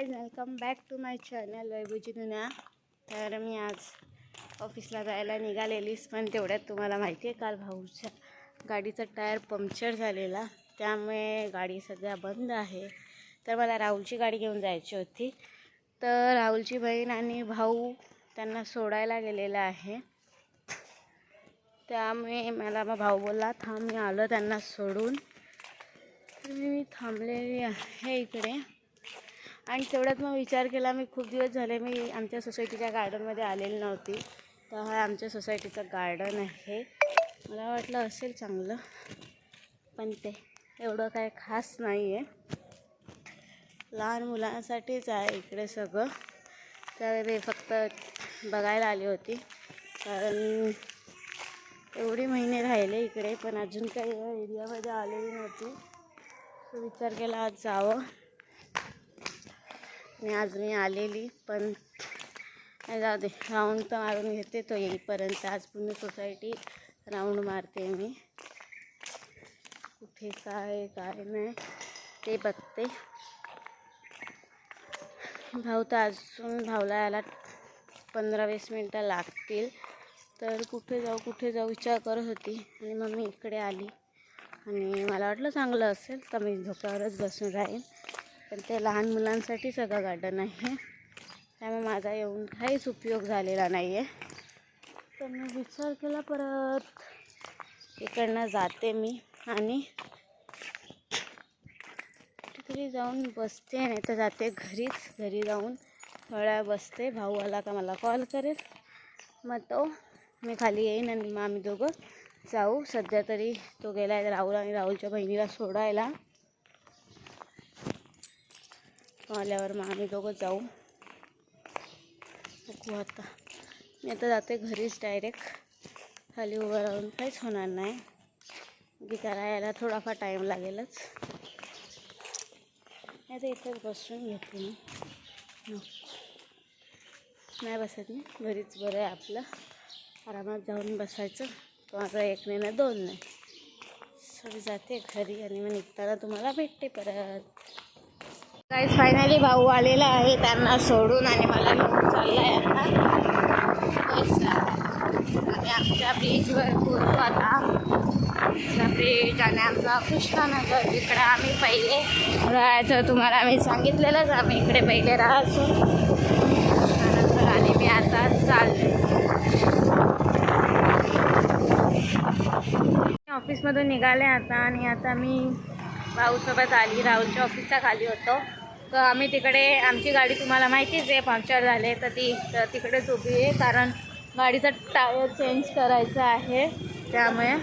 Guys welcome back to my channel वैभूजी दुन्या तर मी आज ऑफिसला जायला निघालेलीच पण तेवढ्यात तुम्हाला माहिती आहे काल भाऊच्या गाडीचा टायर पंक्चर झालेला. त्यामुळे गाडी सध्या बंद आहे. तर मला राहुलची गाडी घेऊन जायची होती. तर राहुलची बहीण आणि भाऊ त्यांना सोडायला गेलेला आहे. त्यामुळे मला मग भाऊ बोलला थांब मी आलो त्यांना सोडून. तर मी थांबलेली आहे इकडे. आणि तेवढ्यात मग विचार केला मी खूप दिवस झाले मी आमच्या सोसायटीच्या गार्डनमध्ये आलेली नव्हती. तर हा आमच्या सोसायटीचं गार्डन आहे. मला वाटलं असेल चांगलं पण ते एवढं काय खास नाही आहे लहान मुलांसाठीच आहे इकडे सगळं. तर मी फक्त बघायला आली होती. कारण एवढे महिने राहिले इकडे पण अजून काही या एरियामध्ये आलेली नव्हती. विचार केला आज जावं. आणि आज मी आलेली पण नाही जाऊ दे राऊंड तर मारून घेते तो येईपर्यंत आज पूर्ण सोसायटी राऊंड मारते मी. कुठे काय काय नाही ते बघते. भाऊ तर अजून भाऊला यायला पंधरा वीस मिनटं लागतील. तर कुठे जाऊ कुठे जाऊ विचार करत होती आणि मग मी इकडे आली. आणि मला वाटलं चांगलं असेल तर मी झोक्यावरच बसून राहील पण ते लहान मुलांसाठी सगळं गार्डन आहे. त्यामुळे माझा येऊन काहीच उपयोग झालेला नाही आहे तर मी विचार केला परत. इकडनं जाते मी आणि कुठेतरी जाऊन बसते नाही तर जाते घरीच. घरी जाऊन थोड्या बसते. भाऊ आला का मला कॉल करेल. मग तो मी खाली येईन आणि मग आम्ही दोघं जाऊ. सध्या तरी तो गेला आहे राहुल आणि राहुलच्या बहिणीला सोडायला तो आल्यावर मग आम्ही दोघं जाऊ. बघू आता. मी आता जाते घरीच डायरेक्ट खाली उभं राहून काहीच होणार नाही. बिचारा यायला थोडाफार टाईम लागेलच. नाही तर इथंच बसून घेते मी. नाही बसत मी. घरीच बरं आहे आपलं. आरामात जाऊन बसायचं. तो माझा एक नाही ना दोन नाही. सगळी जाते घरी आणि मग निघताना तुम्हाला भेटते परत. काहीच फायनली भाऊ आलेला आहे. त्यांना सोडून आणि मला घेऊन चालला आहे आता आम्ही आमच्या ब्रिजवर पोहोचतो आता आमचा ब्रिज आणि आमचा कृष्णानगर. इकडं आम्ही पहिले राहायचं. तुम्हाला आम्ही सांगितलेलंच आम्ही इकडे पहिले राहायचो. त्यानंतर आणि मी आता चालले. ऑफिसमधून निघाले आता आणि आता मी भाऊसोबत आली. राहुलच्या ऑफिसच्या खाली होतो. तर आम्ही तिकडे आमची गाडी तुम्हाला माहितीच आहे पंक्चर झाले तर ती तर तिकडेच उभी आहे कारण गाडीचा टायर चेंज करायचा आहे त्यामुळे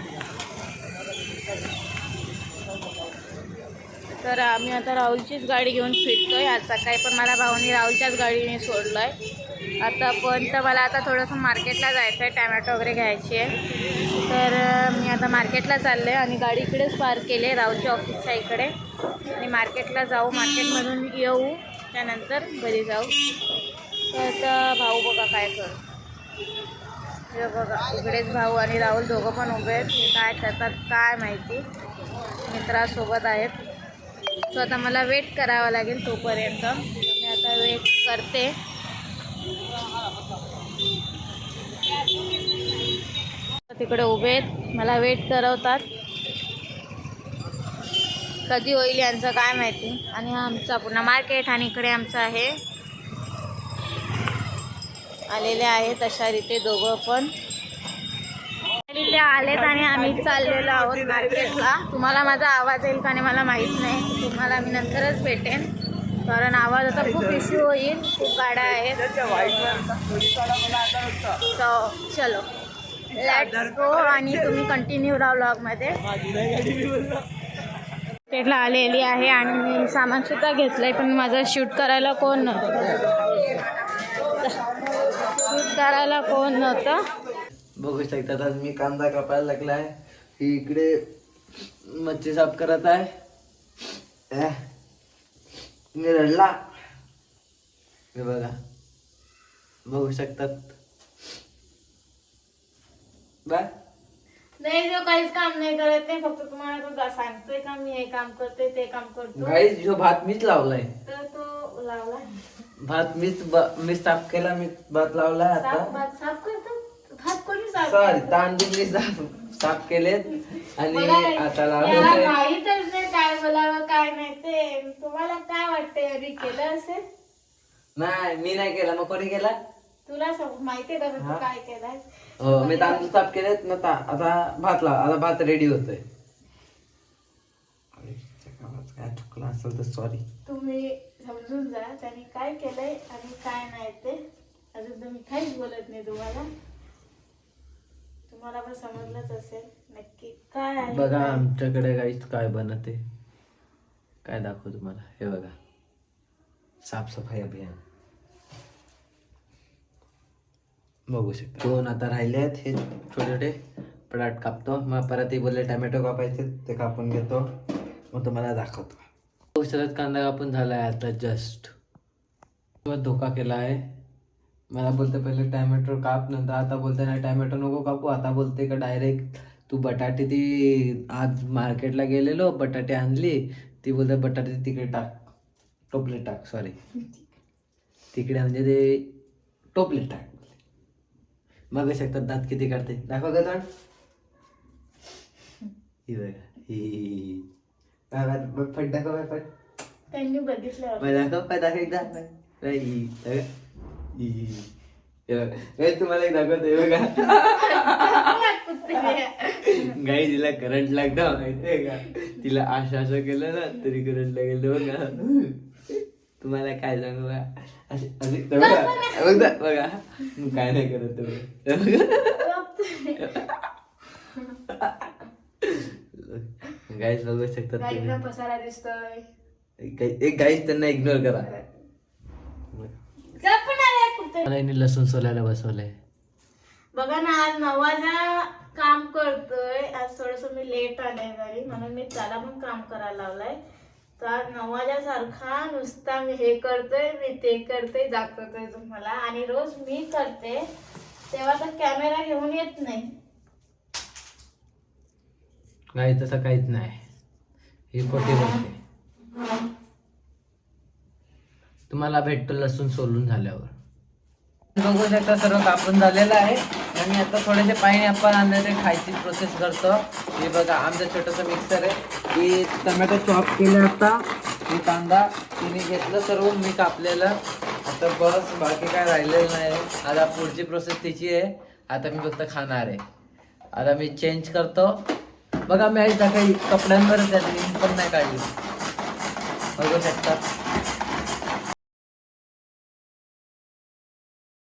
तर आम्ही आता राहुलचीच गाडी घेऊन फिरतोय. आज सकाळी पण मला भाऊनी राहुलच्याच गाडीने सोडलं आहे आता पण तर मला आता थोडंसं मार्केटला जायचं आहे टॅमॅटो वगैरे घ्यायची. आहे तर मी आता मार्केटला चालले आणि गाडी इकडेच पार्क केली आहे राहुलच्या ऑफिसच्या इकडे. आणि मार्केटला जाऊ मार्केटमधून येऊ त्यानंतर घरी जाऊ. तर आता भाऊ बघा काय कर बघा इकडेच भाऊ आणि राहुल दोघं पण उभे आहेत. काय करतात काय माहिती? मित्रासोबत आहेत. सो आता मला वेट करावा लागेल तोपर्यंत. मी आता वेट करते. तिकडे उभे आहेत. मला वेट करवतात. कधी होईल यांचं काय माहिती. आणि हा आमचा पुन्हा मार्केट आणि इकडे आमचं आहे. आलेले आहेत अशा रीते दोघं पण. आलेत आणि आम्ही चाललेलो आहोत मार्केटला. तुम्हाला माझा आवाज येईल का नाही मला माहीत नाही. तुम्हाला मी नंतरच भेटेन. कारण आवाज आता खूप इश्यू होईल. खूप गाड्या आहेत चलो. लेट्स गो आणि तुम्ही कंटिन्यू राहा ब्लॉगमध्ये मार्केटला आलेली आहे आणि मी सामानसुद्धा घेतलं आहे पण माझं शूट करायला कोण नव्हतं. शूट करायला कोण नव्हतं. बघू शकतात. आज मी कांदा कापायला लागलाय ही इकडे मच्छी साफ करत आहे. मी रडला. हे बघा. बघू शकतात. बा नाही जो काहीच काम नाही करत ते फक्त तुम्हाला तो सांगतोय का मी हे काम करते ते काम करतो. गाईज जो भात मीच लावलाय. तर तो लावला. भात मीच मी साफ केला मी भात लावलाय आता. भात साफ साफ सॉरी? तांदूळ साफ केलेत आणि मला आता याला लावले माहीतच नाही काय बोलावं काय नाही ते. तुम्हाला काय वाटतंय मी केलं असेल? नाही मी नाही केला. मग कोणी केला? तुला सम- माहितीये का? तू काय केलंय? हो मी तांदूळ साफ केलेत ना ता- आता भात लाव आता भात रेडी होतोय. अरे, काय चुकलं असेल तर सॉरी तुम्ही समजून जा त्यांनी काय केलंय आणि काय नाही ते. अजून तर मी काहीच बोलत नाही तुम्हाला. तुम्हाला पण समजलंच असेल नक्की काय आहे बघा काय- आमच्याकडे काहीच काय बनते? काय दाखवू तुम्हाला? हे बघा. साफसफाई अभियान. बघू शकता. दोन आता राहिले आहेत हे छोटे छोटे पडाट कापतो. मग परत बोलले टॅमॅटो कापायचे ते कापून घेतो. मग तुम्हाला दाखवतो. औषधात कांदा कापून झाला आहे आता जस्ट धोका केला आहे. मला बोलते पहिले टॅमॅटो काप नंतर आता बोलते नाही टॅमॅटो नको कापू. आता बोलते का डायरेक्ट तू बटाटे ती आज मार्केटला गेलेलो बटाटे आणली. ती बोलते बटाटे तिकडे टाक टोपले टाक सॉरी तिकडे म्हणजे ते टोपले टाक मग शकतात दात किती काढते. दाखव का तोंड. ही बघा ही बघ, फट दाखव फट त्यांनी मला दाखव काय दाखव एकदा. तुम्हाला एक दाखवतो हे बघा. गाई तिला करंट लागतं माहितीये का? तिला आशा असं केलं ना तरी करंट लागेल बघा. तुम्हाला काय सांगू बघा असे असे बघा. बघा. काय नाही करत ते बघा. गाईस बघू. शकतात तुम्ही. एक गाईस त्यांना इग्नोर करा. मला यांनी लसूण सोलायला बसवलंय. बघा ना आज नवाजा काम करतोय. आज थोडस मी लेट आले घरी म्हणून मी त्याला पण काम करायला लावलंय. तर आज नवाजा सारखा नुसता मी हे करतोय मी ते करतोय दाखवतोय तुम्हाला. आणि रोज मी करते तेव्हा तर कॅमेरा घेऊन येत नाही. गाई तसं काहीच नाही. ही खोटी तुम्हाला भेटतो लसूण सोलून झाल्यावर. बघू शकता सर्व कापून झालेलं आहे. आणि आता थोडेसे पाणी आपण आणले ते खायची प्रोसेस करतो. हे बघा आमचं छोटंसं मिक्सर आहे. की टमॅटो चॉप केले आता. मी कांदा तिने घेतलं सर्व मी कापलेलं. आता बस बाकी काय राहिलेलं नाही. आता पुढची प्रोसेस तिची आहे. आता मी फक्त खाणार आहे. आता मी चेंज करतो. बघा मी आज काही कपड्यांवरच आहे. पण नाही काढली. बघू शकता.